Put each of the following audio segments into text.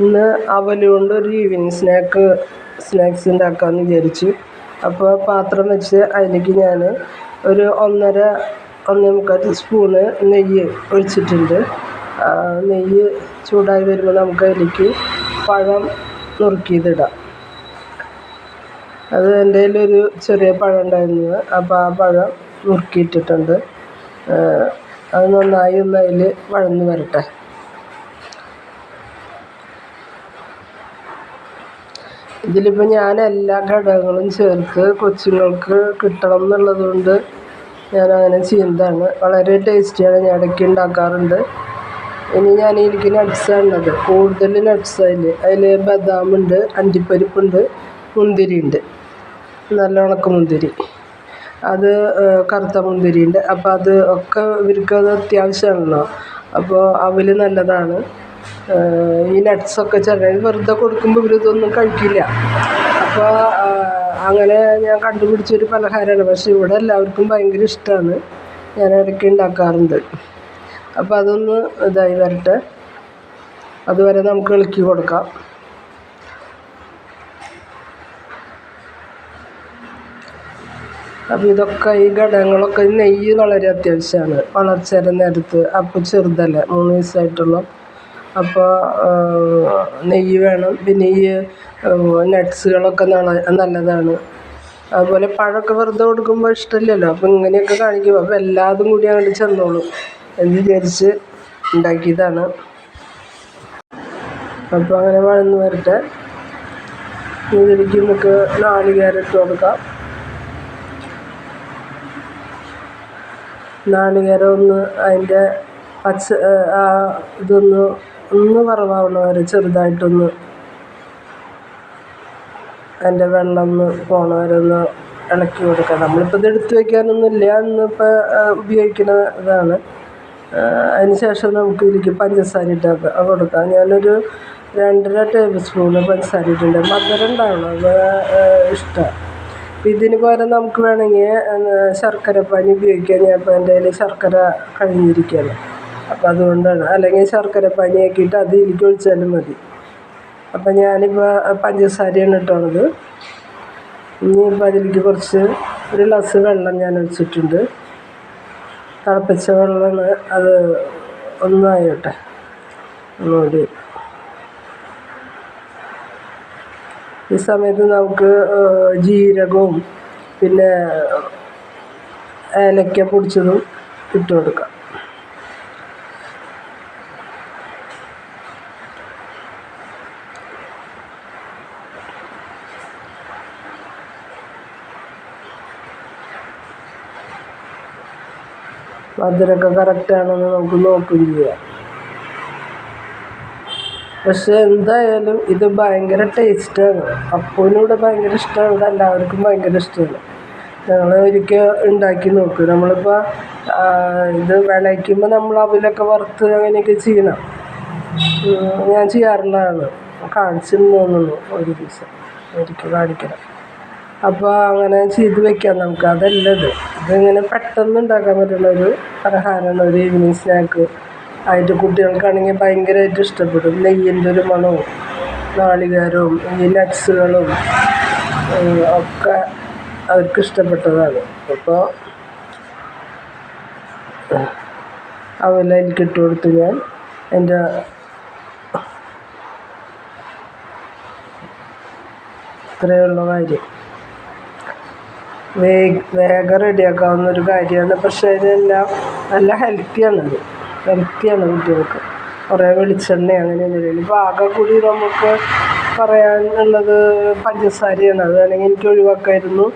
ഇന്ന് അവൽ കൊണ്ട് ഒരു ഈവനിങ് സ്നാക്ക് സ്നാക്സ് ഉണ്ടാക്കാമെന്ന് വിചാരിച്ചു. അപ്പോൾ പാത്രം വെച്ച് അതിലേക്ക് ഞാൻ ഒരു ഒന്നര ഒന്നേ മുക്കാൽ സ്പൂണ് നെയ്യ് ഒഴിച്ചിട്ടുണ്ട്. നെയ്യ് ചൂടായി വരുമ്പോൾ നമുക്ക് അതിലേക്ക് പഴം നുറുക്കിയതിടാം. അത് എന്റെ ഒരു ചെറിയ പഴം ഉണ്ടായിരുന്നു അപ്പോൾ ആ പഴം നുറുക്കിയിട്ടിട്ടുണ്ട്. അത് നന്നായി ഒന്ന് അതിൽ വഴന്ന് വരട്ടെ. ഇതിലിപ്പോൾ ഞാൻ എല്ലാ ഘടകങ്ങളും ചേർത്ത് കൊച്ചുങ്ങൾക്ക് കിട്ടണം എന്നുള്ളത് കൊണ്ട് ഞാൻ അങ്ങനെ ചെയ്യുന്നതാണ്. വളരെ ടേസ്റ്റിയാണ്. ഞാൻ ഇടയ്ക്ക് ഉണ്ടാക്കാറുണ്ട്. ഇനി ഞാൻ എനിക്ക് നട്ട്സാണ് ഉള്ളത്. കൂടുതൽ നട്ട്സ് അതിൽ അതിൽ ബദാമുണ്ട് അണ്ടിപ്പരിപ്പുണ്ട് മുന്തിരിയുണ്ട്. നല്ല ഉണക്ക മുന്തിരി. അത് കറുത്ത മുന്തിരിയുണ്ട്. അപ്പോൾ അത് ഒക്കെ ഇവർക്കത് അത്യാവശ്യമാണല്ലോ. അപ്പോൾ അവൽ നല്ലതാണ്. ഈ നട്ട്സൊക്കെ ചില വെറുതെ കൊടുക്കുമ്പോൾ ഇവരിതൊന്നും കഴിക്കില്ല. അപ്പോൾ അങ്ങനെ ഞാൻ കണ്ടുപിടിച്ചൊരു പലഹാരമാണ്. പക്ഷേ ഇവിടെ എല്ലാവർക്കും ഭയങ്കര ഇഷ്ടമാണ് ഞാൻ ഇടയ്ക്ക് ഉണ്ടാക്കാറുണ്ട്. അപ്പോൾ അതൊന്ന് ഇതായി വരട്ടെ. അതുവരെ നമുക്ക് ഇളക്കി കൊടുക്കാം. അപ്പോൾ ഇതൊക്കെ ഈ ഘടകങ്ങളൊക്കെ നെയ്യ് വളരെ അത്യാവശ്യമാണ്. വളർച്ചയുടെ നേരത്ത് അപ്പോൾ ചെറുതല്ലേ മൂന്ന് വയസ്സായിട്ടുള്ള. അപ്പോൾ നെയ്യ് വേണം. പിന്നെ ഈ നട്ട്സുകളൊക്കെ നല്ലതാണ്. അതുപോലെ പഴമൊക്കെ വെറുതെ കൊടുക്കുമ്പോൾ ഇഷ്ടമില്ലല്ലോ അപ്പോൾ ഇങ്ങനെയൊക്കെ കാണിക്കും അപ്പോൾ എല്ലാതും കൂടി അങ്ങോട്ട് ചെന്നോളും എന്ന് വിചാരിച്ച് ഉണ്ടാക്കിയതാണ്. അപ്പോൾ അങ്ങനെ വഴന്ന് വരട്ടെ. ഇതിലേക്ക് നമുക്ക് നാല് ക്യാരറ്റ് കൊടുക്കാം. നാളികേരം ഒന്ന് അതിന്റെ പച്ച ഇതൊന്ന് ഒന്ന് വറവാവണ വരെ ചെറുതായിട്ടൊന്ന്. അതിന്റെ വെള്ളം ഒന്ന് പോണ വരെ ഒന്ന് ഇളക്കി കൊടുക്കുക നമ്മളിപ്പോൾ ഇത് എടുത്ത് വയ്ക്കാനൊന്നുമില്ല ഇന്നിപ്പോൾ ഉപയോഗിക്കുന്ന ഇതാണ്. അതിന് ശേഷം നമുക്ക് ഇതിലേക്ക് പഞ്ചസാര ഇട്ടത് കൊടുക്കാം. ഞാനൊരു രണ്ടര ടേബിൾ സ്പൂണ് പഞ്ചസാര ഇട്ടിട്ടുണ്ട്. മധുരം ഉണ്ടാവണം അത് ഇഷ്ടമാണ് ഇതിന് പകരം നമുക്ക് വേണമെങ്കിൽ ശർക്കര പനി ഉപയോഗിക്കാം. ഞാൻ ഇപ്പോൾ എന്റെ കയ്യിൽ ശർക്കര കഴിഞ്ഞിരിക്കുകയാണ് അപ്പോൾ അതുകൊണ്ടാണ്. അല്ലെങ്കിൽ ശർക്കരപ്പാനി ഇട്ട് അത് ഇതിലേക്ക് ഒഴിച്ചാലും മതി. അപ്പം ഞാനിപ്പോൾ പഞ്ചസാരയാണ് ഇട്ടുള്ളത് ഇനിയിപ്പോൾ അതിലേക്ക് കുറച്ച് ഒരു ഗ്ലാസ് വെള്ളം ഞാൻ ഒഴിച്ചിട്ടുണ്ട്. തിളപ്പിച്ച വെള്ളം അത് ഒന്നായോട്ടെ ഒന്നുകൂടി ഈ സമയത്ത് നമുക്ക് ജീരകവും പിന്നെ ഏലക്ക പൊടിച്ചതും ഇട്ട് കൊടുക്കാം. മധുരമൊക്കെ കറക്റ്റാണെന്ന് നമുക്ക് നോക്കുകയും പക്ഷേ എന്തായാലും ഇത് ഭയങ്കര ടേസ്റ്റാണ് അപ്പൂനും ഇവിടെ ഭയങ്കര ഇഷ്ടമാണ് ഇവിടെ എല്ലാവർക്കും ഭയങ്കര ഇഷ്ടമാണ് ഞങ്ങൾ ഒരിക്കൽ ഉണ്ടാക്കി നോക്കും. നമ്മളിപ്പോൾ ഇത് വിളയ്ക്കുമ്പോൾ നമ്മൾ അവലൊക്കെ വറുത്ത് അങ്ങനെയൊക്കെ ചെയ്യണം. ഞാൻ ചെയ്യാറുള്ളതാണ്. കാണിച്ചു തോന്നുന്നു ഒരു ദിവസം. ഒരിക്കൽ കാണിക്കണം. അപ്പോൾ അങ്ങനെ ചെയ്ത് വെക്കാം നമുക്ക്. അതല്ല ഇത് ഇതിങ്ങനെ പെട്ടെന്ന് ഉണ്ടാക്കാൻ പറ്റുന്ന ഒരു പലഹാരമാണ് ഒരു ഈവനിങ് സ്നാക്ക് ആയിട്ട് കുട്ടികൾക്കാണെങ്കിൽ ഭയങ്കരമായിട്ട് ഇഷ്ടപ്പെടും. നെയ്യിന്റെ ഒരു മണവും നാളികേരവും ഈ നട്ട്സുകളും ഒക്കെ അവർക്ക് ഇഷ്ടപ്പെട്ടതാണ്. അപ്പോൾ അവലയിലേക്ക് ഇട്ട് കൊടുത്ത് ഞാൻ എന്റെ ഇത്രയുള്ള കാര്യം. വേഗം റെഡിയാക്കാവുന്ന ഒരു കാര്യമാണ്. പക്ഷേ ഇതെല്ലാം നല്ല ഹെൽത്തിയാണത് ഹെൽത്തിയാണ് കുട്ടികൾക്ക്. കുറേ വെളിച്ചെണ്ണ അങ്ങനെ എന്തെങ്കിലും ഇപ്പോൾ ആകെ കൂടി നമുക്ക് പറയാനുള്ളത് പഞ്ചസാരയാണ്. അത് വേണമെങ്കിൽ എനിക്ക് ഒഴിവാക്കായിരുന്നു.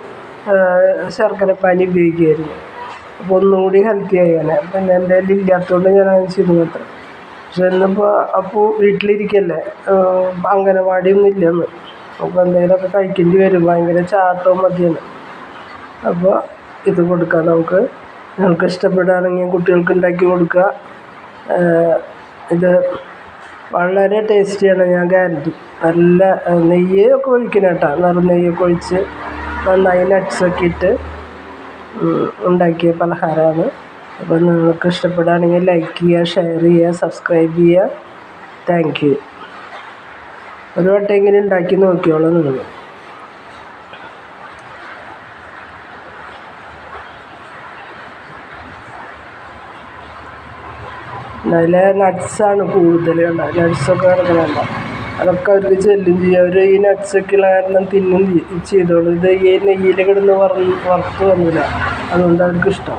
ശർക്കരപ്പാനി ഉപയോഗിക്കുമായിരുന്നു. അപ്പോൾ ഒന്നുകൂടി ഹെൽത്തി ആയേനെ പിന്നെ എന്റെ ഇല്ലാത്തതുകൊണ്ട് ഞാൻ അങ്ങനെ ചെയ്തു മാത്രം പക്ഷെ ഇന്നിപ്പോൾ അപ്പോൾ വീട്ടിലിരിക്കല്ലേ? അംഗനവാടിയൊന്നും ഇല്ലെന്ന്. അപ്പോൾ എന്തെങ്കിലുമൊക്കെ കഴിക്കേണ്ടി വരും. ഭയങ്കര ചാട്ടവും മതിയാണ് അപ്പോൾ ഇത് കൊടുക്കാം നമുക്ക്. നിങ്ങൾക്ക് ഇഷ്ടപ്പെടുകയാണെങ്കിൽ കുട്ടികൾക്ക് ഉണ്ടാക്കി കൊടുക്കുക. ഇത് വളരെ ടേസ്റ്റിയാണ് ഞാൻ ഗ്യാരണ്ടി നല്ല നെയ്യ് ഒക്കെ ഒഴിക്കണം കേട്ടോ. നല്ല നെയ്യൊക്കെ ഒഴിച്ച് നന്നായി നട്ട്സൊക്കെ ഇട്ട് ഉണ്ടാക്കിയ പലഹാരമാണ്. അപ്പോൾ നിങ്ങൾക്ക് ഇഷ്ടപ്പെടുകയാണെങ്കിൽ ലൈക്ക് ചെയ്യുക ഷെയർ ചെയ്യുക സബ്സ്ക്രൈബ് ചെയ്യുക. താങ്ക് യു ഒരു വട്ടം ഇങ്ങനെ ഉണ്ടാക്കി നോക്കിയോളൂ നിങ്ങൾ. അതിൽ നട്ട്സാണ് കൂടുതൽ കണ്ട നട്ട്സൊക്കെ കിടക്കണണ്ട അതൊക്കെ അവർക്ക് ചെല്ലും ചെയ്യും. അവർ ഈ നട്ട്സൊക്കെ ഉള്ള കാരണം തിന്നും ചെയ്- ചെയ്തോളും. ഇത് ഈ നെയ്യിൽ കിടന്ന് വറുത്ത് വന്നില്ല അതുകൊണ്ട് അവർക്ക് ഇഷ്ടം